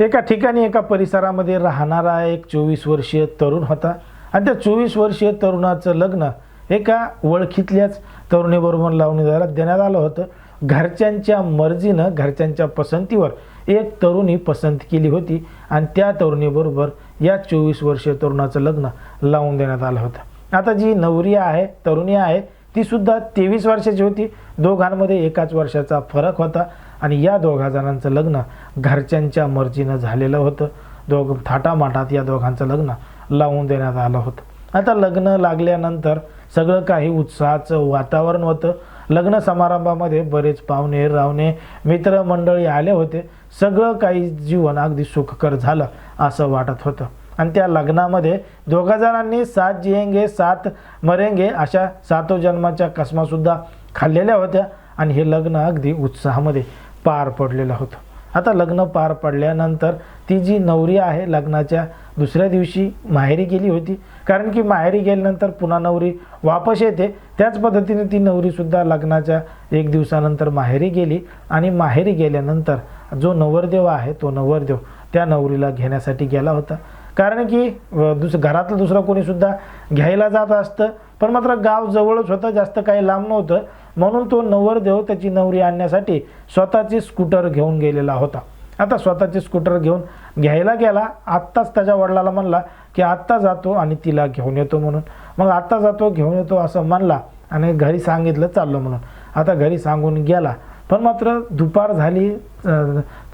एका ठिकाणी एका परिसरामध्ये राहणारा एक चोवीस वर्षीय तरुण होता. आणि त्या चोवीस वर्षीय तरुणाचं लग्न एका ओळखीतल्याच तरुणीबरोबर लावणी द्यायला देण्यात आलं होतं. घरच्यांच्या मर्जीनं घरच्यांच्या पसंतीवर एक तरुणी पसंत केली होती आणि त्या तरुणीबरोबर या चोवीस वर्षीय तरुणाचं लग्न लावून देण्यात आलं होतं. आता जी नवरी आहे तरुणी आहे ती सुद्धा तेवीस वर्षाची होती. दोघांमध्ये एकाच वर्षाचा फरक होता. आणि या दोघा जणांचं लग्न घरच्यांच्या मर्जीनं झालेलं होतं. दोघ थाटामाटात या दोघांचं लग्न लावून देण्यात आलं होतं. आता लग्न लागल्यानंतर सगळं काही उत्साहाचं वातावरण होतं. लग्न समारंभामध्ये बरेच पाहुणे रावणे मित्रमंडळी आले होते. सगळं काही जीवन अगदी सुखकर झालं असं वाटत होतं. आणि त्या लग्नामध्ये दोघा जणांनी सात जियेंगे सात मरेंगे अशा सातो जन्माच्या कसमासुद्धा खाल्लेल्या होत्या. आणि हे लग्न अगदी उत्साहामध्ये पार पडलेलं होतं. आता लग्न पार पडल्यानंतर ती जी नवरी आहे लग्नाच्या दुसऱ्या दिवशी माहेरी गेली होती. कारण की माहेरी गेल्यानंतर पुन्हा नवरी वापस येते. त्याच पद्धतीने ती नवरीसुद्धा लग्नाच्या एक दिवसानंतर माहेरी गेली. आणि माहेरी गेल्यानंतर जो नवरदेव आहे तो नवरदेव त्या नवरीला घेण्यासाठी गेला होता. कारण की दुस घरातलं दुसरं कोणीसुद्धा घ्यायला जात असतं. पण मात्र गाव जवळच होतं. जास्त काही लांब नव्हतं. म्हणून तो नवरदेव त्याची नवरी आणण्यासाठी स्वतःची स्कूटर घेऊन गेलेला होता. आता स्वतःची स्कूटर घेऊन घ्यायला गेला. आत्ताच त्याच्या वडिलाला म्हणला की आत्ता जातो आणि तिला घेऊन येतो म्हणून. मग आत्ता जातो घेऊन येतो असं म्हणला आणि घरी सांगितलं चाललो म्हणून. आता घरी सांगून गेला. पण मात्र दुपार झाली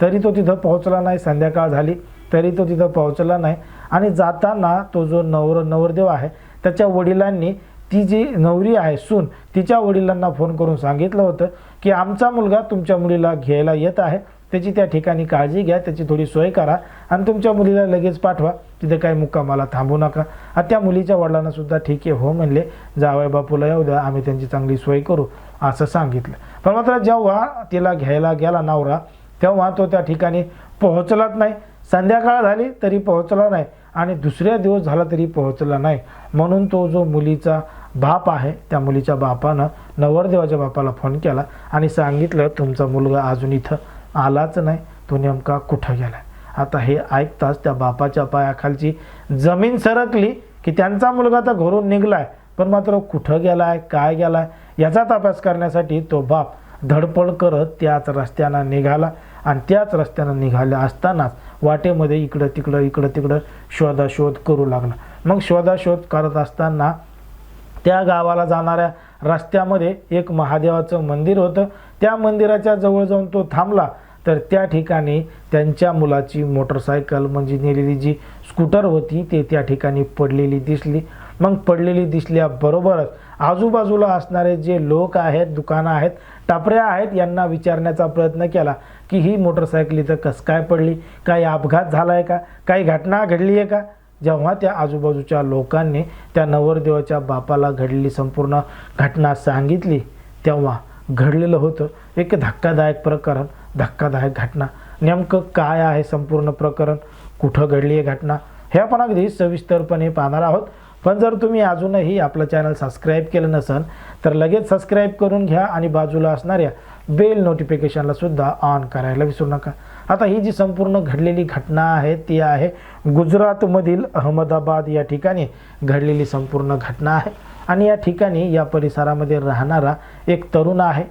तरी तो तिथं पोहोचला नाही. संध्याकाळ झाली तरी तो तिथं पोहोचला नाही. आणि जाताना तो जो नवर नवरदेव आहे त्याच्या वडिलांनी ती जी नवरी आहे सून तिच्या वडिलांना फोन करून सांगितलं होतं की आमचा मुलगा तुमच्या मुलीला घ्यायला येत आहे. त्याची त्या ठिकाणी काळजी घ्या त्याची थोडी सोय करा आणि तुमच्या मुलीला लगेच पाठवा. तिथे काही मुक्कामाला थांबू नका. आणि त्या मुलीच्या वडिलांनासुद्धा ठीक आहे हो म्हणले. जावय बापूला येऊ द्या आम्ही त्यांची चांगली सोय करू असं सांगितलं. पण मात्र जेव्हा तिला घ्यायला गेला नवरा तेव्हा तो त्या ठिकाणी पोहोचलाच नाही. संध्याकाळ झाली तरी पोहोचला नाही आणि दुसऱ्या दिवस झाला तरी पोहोचला नाही. म्हणून तो जो मुलीचा बाप आहे त्या मुलीच्या बापानं नवरदेवाच्या बापाला फोन केला आणि सांगितलं तुमचा मुलगा अजून इथं आलाच नाही. तो नेमका कुठं गेला आता हे ऐकताच त्या बापाच्या पायाखालची जमीन सरकली की त्यांचा मुलगा तर घरून निघलाय पण मात्र कुठं गेलाय काय गेलाय याचा तपास करण्यासाठी तो बाप धडपड करत त्याच रस्त्यानं निघाला आणि त्याच रस्त्यानं निघाल्या असतानाच वाटेमध्ये इकडं तिकडं इकडं तिकडं शोधाशोध करू लागला. मग शोधाशोध करत असताना त्या गावाला जाणाऱ्या रस्त्यामध्ये एक महादेवाचं मंदिर होतं. त्या मंदिराच्या जवळ जाऊन तो थांबला. तर त्या ठिकाणी त्यांच्या मुलाची मोटरसायकल म्हणजे नेलेली जी स्कूटर होती ते त्या ठिकाणी पडलेली दिसली. मग पडलेली दिसल्याबरोबरच आजूबाजूला असणारे जे लोक आहेत दुकानं आहेत टापऱ्या आहेत यांना विचारण्याचा प्रयत्न केला की ही मोटरसायकल इथं कसं काय पडली? काही अपघात झाला आहे का? काही घटना घडली आहे का? जेव्हा त्या आजूबाजूच्या लोकांनी त्या नवरदेवाच्या बापाला घडलेली संपूर्ण घटना सांगितली तेव्हा घडलेलं होतं एक धक्कादायक प्रकरण धक्कादायक घटना. नेमकं काय आहे संपूर्ण प्रकरण? कुठं घडली आहे घटना? हे आपण अगदी सविस्तरपणे पाहणार आहोत. पण जर तुम्ही अजूनही आपलं चॅनल सबस्क्राईब केलं नसेल तर लगेच सबस्क्राईब करून घ्या आणि बाजूला असणाऱ्या बेल नोटिफिकेशनला सुद्धा ऑन करायला विसरू नका. आता ही जी संपूर्ण घडलेली घटना आहे ती आहे गुजरातमधील अहमदाबाद या ठिकाणी घडलेली संपूर्ण घटना आहे. आणि या ठिकाणी या परिसरामध्ये राहणारा एक तरुण आहे.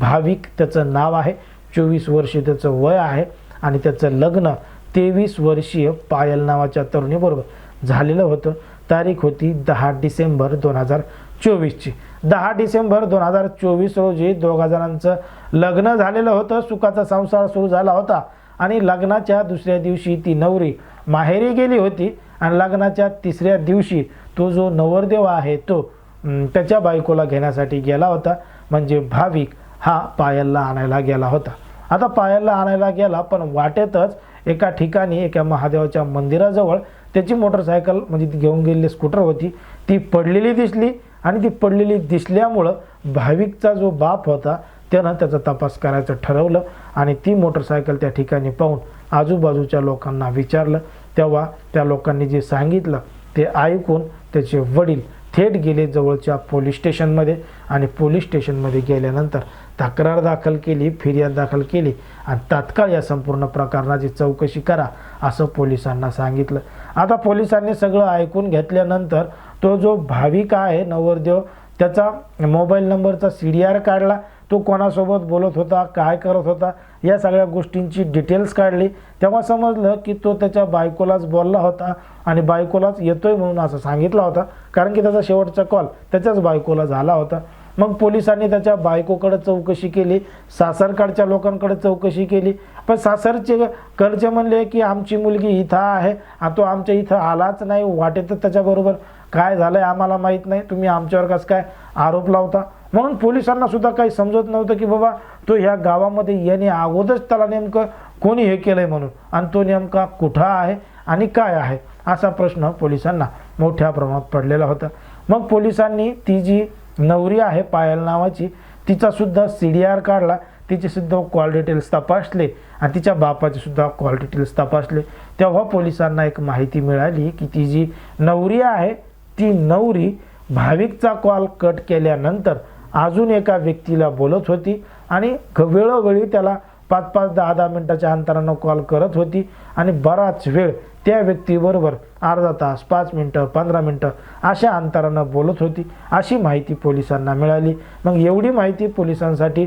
भाविक त्याचं नाव आहे चोवीस वर्षे त्याचं वय आहे आणि त्याचं लग्न तेवीस वर्षीय पायल नावाच्या तरुणीबरोबर झालेलं होतं. तारीख होती दहा डिसेंबर दोन हजार चोवीसची. दहा डिसेंबर दोन हजार चोवीस रोजी दोघा जणांचं लग्न झालेलं होतं. सुखाचा संसार सुरू झाला होता. आणि लग्नाच्या दुसऱ्या दिवशी ती नवरी माहेरी गेली होती आणि लग्नाच्या तिसऱ्या दिवशी तो जो नवरदेव आहे तो त्याच्या बायकोला घेण्यासाठी गेला होता. म्हणजे भाविक हा पायलला आणायला गेला होता. आता पायलला आणायला गेला पण वाटेतच एका ठिकाणी एका महादेवाच्या मंदिराजवळ त्याची मोटरसायकल म्हणजे ती घेऊन गेलेली स्कूटर होती. ती पडलेली दिसली आणि ती पडलेली दिसल्यामुळं भाविकचा जो बाप होता त्यानं त्याचा तपास करायचं ठरवलं आणि ती मोटरसायकल त्या ठिकाणी पाहून आजूबाजूच्या लोकांना विचारलं. तेव्हा त्या लोकांनी जे सांगितलं ते ऐकून त्याचे वडील थेट गेले जवळच्या पोलीस स्टेशनमध्ये आणि पोलीस स्टेशनमध्ये गेल्यानंतर तक्रार दाखल केली फिर्याद दाखल केली आणि तात्काळ या संपूर्ण प्रकरणाची चौकशी करा असं पोलिसांना सांगितलं. आता पोलिसांनी सगळं ऐकून घेतल्यानंतर तो जो भाविक आहे नवरदेव त्याचा मोबाईल नंबरचा सी डी आर काढला तो कोणासोबत बोलत होता काय करत होता या सगळ्या गोष्टींची डिटेल्स काढली. तेव्हा समजलं की तो त्याच्या बायकोलाच बोलला होता आणि बायकोलाच येतोय म्हणून असं सांगितला होता. कारण की त्याचा शेवटचा कॉल त्याच्याच बायकोला झाला होता. मग पोलिसांनी त्याच्या बायकोकडे चौकशी केली सासरकडच्या लोकांकडे चौकशी केली. पण सासरचे कडचे म्हणले की आमची मुलगी इथं आहे तो आमच्या इथं आलाच नाही वाटेतच त्याच्याबरोबर. काय झालं आहे आम्हाला माहीत नाही तुम्ही आमच्यावर कसं काय आरोप लावता? म्हणून पोलिसांना सुद्धा काही समजत नव्हतं की बाबा तो ह्या गावामध्ये येणे अगोदरच त्याला नेमकं कोणी हे केलंय म्हणून? आणि तो नेमका कुठं आहे आणि काय आहे? असा प्रश्न पोलिसांना मोठ्या प्रमाणात पडलेला होता. मग पोलिसांनी ती जी नवरी आहे पायल नावाची तिचासुद्धा सी डी आर काढला. तिचेसुद्धा कॉल डिटेल्स तपासले आणि तिच्या बापाचेसुद्धा कॉल डिटेल्स तपासले. तेव्हा पोलिसांना एक माहिती मिळाली की ती जी नवरी आहे ती नवरी भाविकचा कॉल कट केल्यानंतर अजून एका व्यक्तीला बोलत होती आणि वेळोवेळी त्याला पाच पाच दहा दहा मिनटाच्या अंतरानं कॉल करत होती आणि बराच वेळ त्या व्यक्तीबरोबर अर्धा तास पाच मिनटं पंधरा मिनटं अशा अंतरानं बोलत होती. अशी माहिती पोलिसांना मिळाली. मग एवढी माहिती पोलिसांसाठी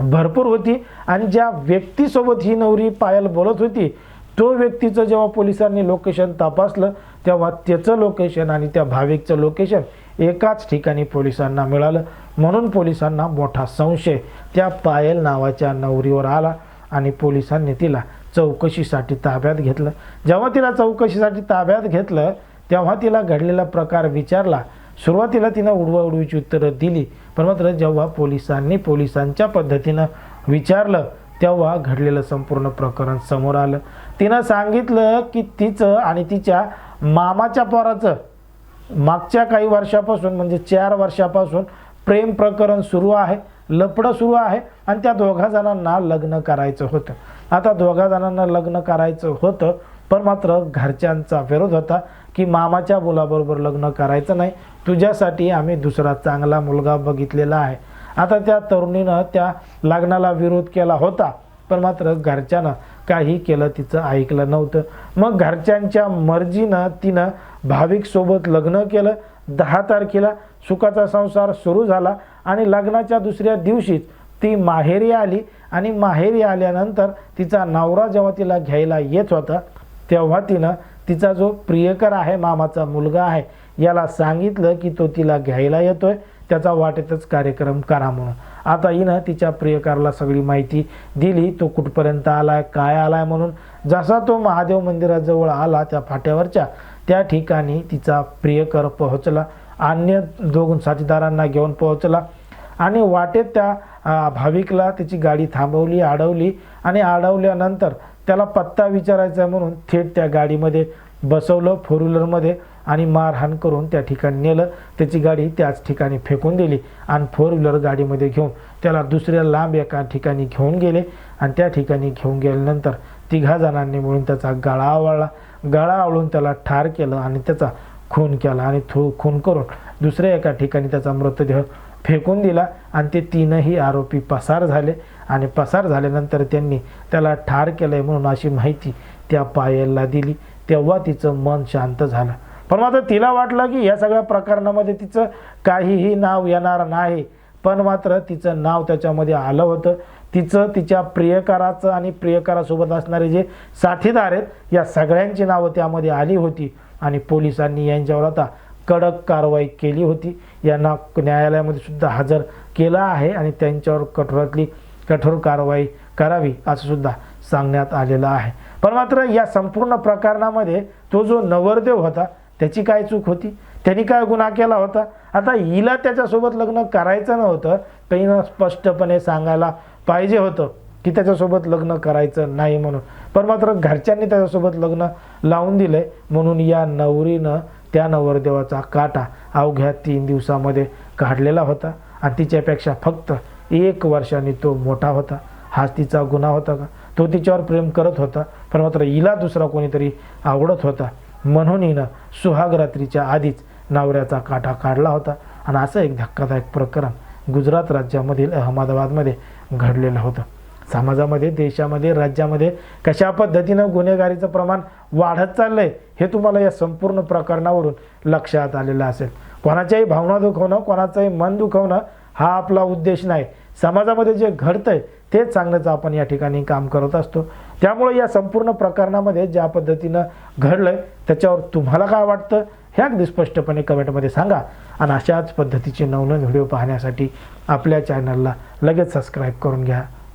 भरपूर होती आणि ज्या व्यक्तीसोबत ही नवरी पायल बोलत होती तो व्यक्तीचं जेव्हा पोलिसांनी लोकेशन तपासलं तेव्हा त्याचं लोकेशन आणि त्या भाविकचं लोकेशन एकाच ठिकाणी पोलिसांना मिळालं. म्हणून पोलिसांना मोठा संशय त्या पायल नावाच्या नवरीवर आला आणि पोलिसांनी तिला चौकशीसाठी ताब्यात घेतलं. जेव्हा तिला चौकशीसाठी ताब्यात घेतलं तेव्हा तिला घडलेला प्रकार विचारला. सुरुवातीला तिनं उडवाउडवीची उत्तरं दिली पण मात्र जेव्हा पोलिसांनी पोलिसांच्या पद्धतीनं विचारलं तेव्हा घडलेलं संपूर्ण प्रकरण समोर आलं. तिनं सांगितलं की तिचं आणि तिच्या मामाच्या पोराचं मागच्या काही वर्षापासून म्हणजे चार वर्षापासून प्रेम प्रकरण सुरू आहे लपडं सुरू आहे आणि त्या दोघा जणांना लग्न करायचं होतं. आता दोघा जणांना लग्न करायचं होतं पण मात्र घरच्यांचा विरोध होता की मामाच्या मुलाबरोबर लग्न करायचं नाही तुझ्यासाठी आम्ही दुसरा चांगला मुलगा बघितलेला आहे. आता त्या तरुणीनं त्या लग्नाला विरोध केला होता पण मात्र घरच्यानं काही केलं तिचं ऐकलं नव्हतं. मग घरच्यांच्या मर्जीनं तिनं भाविकसोबत लग्न केलं दहा तारखेला सुखाचा संसार सुरू झाला आणि लग्नाच्या दुसऱ्या दिवशीच ती माहेरी आली आणि माहेरी आल्यानंतर तिचा नवरा जेव्हा तिला घ्यायला येत होता तेव्हा तिनं तिचा जो प्रियकर आहे मामाचा मुलगा आहे याला सांगितलं की तो तिला घ्यायला येतोय त्याचा वाटेतच कार्यक्रम करा म्हणून. आता हिनं तिच्या प्रियकराला सगळी माहिती दिली. तो कुठपर्यंत आलाय काय आलाय म्हणून जसा तो महादेव मंदिराजवळ आला त्या फाट्यावरच्या त्या ठिकाणी तिचा प्रियकर पोहोचला. अन्य दोन साथीदारांना घेऊन पोहोचला आणि वाटेत त्या भाविकला त्याची गाडी थांबवली अडवली आणि अडवल्यानंतर त्याला पत्ता विचारायचा म्हणून थेट त्या गाडीमध्ये बसवलं फोर व्हीलरमध्ये. आणि मारहाण करून त्या ठिकाणी नेलं. त्याची गाडी त्याच ठिकाणी फेकून दिली आणि फोर व्हीलर गाडीमध्ये घेऊन त्याला दुसऱ्या लांब एका ठिकाणी घेऊन गेले. आणि त्या ठिकाणी घेऊन गेल्यानंतर तिघा जणांनी मिळून त्याचा गळा आवळला. गळा आवळून त्याला ठार केलं आणि त्याचा खून केला आणि थो खून करून दुसऱ्या एका ठिकाणी त्याचा मृतदेह फेकून दिला. आणि ते तीनही आरोपी पसार झाले. आणि पसार झाल्यानंतर त्यांनी त्याला ठार केलं आहे म्हणून अशी माहिती त्या पायलला दिली. तेव्हा तिचं मन शांत झालं. पण मात्र तिला वाटलं की या सगळ्या प्रकरणामध्ये तिचं काहीही नाव येणार नाही. पण मात्र तिचं नाव त्याच्यामध्ये आलं होतं. तिचं तिच्या प्रियकराचं आणि प्रियकरासोबत असणारे जे साथीदार आहेत या सगळ्यांची नावं त्यामध्ये आली होती. आणि पोलिसांनी यांच्यावर आता कडक कारवाई केली होती. यांना न्यायालयामध्ये सुद्धा हजर केलं आहे आणि त्यांच्यावर कठोरातली कठोर कारवाई करावी असं सुद्धा सांगण्यात आलेलं आहे. पण मात्र या संपूर्ण प्रकरणामध्ये तो जो नवरदेव होता त्याची काय चूक होती? त्यांनी काय गुन्हा केला होता? आता हिला त्याच्यासोबत लग्न करायचं नव्हतं काहीनं स्पष्टपणे सांगायला पाहिजे होतं की त्याच्यासोबत लग्न करायचं नाही म्हणून. पण मात्र घरच्यांनी त्याच्यासोबत लग्न लावून दिले म्हणून या नवरीनं त्या नवरदेवाचा काटा अवघ्या तीन दिवसामध्ये काढलेला होता. आणि तिच्यापेक्षा फक्त एक वर्षाने तो मोठा होता. हाच तिचा गुन्हा होता का? तो तिच्यावर प्रेम करत होता पण मात्र हिला दुसरा कोणीतरी आवडत होता. म्हणून हिनं सुहाग रात्रीच्या आधीच नवऱ्याचा काटा काढला होता. आणि असं एक धक्कादायक प्रकरण गुजरात राज्यामधील अहमदाबादमध्ये घडलेलं होतं. समाजामध्ये देशामध्ये राज्यामध्ये कशा पद्धतीनं गुन्हेगारीचं प्रमाण वाढत चाललंय हे तुम्हाला या संपूर्ण प्रकरणावरून लक्षात आलेलं असेल. कोणाच्याही भावना दुखवणं कोणाचंही मन दुखवणं हा आपला उद्देश नाही. समाजामध्ये जे घडतं आहे तेच सांगण्याचं आपण या ठिकाणी काम करत असतो. त्यामुळे या संपूर्ण प्रकरणामध्ये ज्या पद्धतीनं घडलंय त्याच्यावर तुम्हाला काय वाटतं हे अगदी स्पष्टपणे कमेंटमध्ये सांगा. आणि अशाच पद्धतीचे नवनवीन व्हिडिओ पाहण्यासाठी आपल्या चॅनलला लगेच सबस्क्राईब करून घ्या.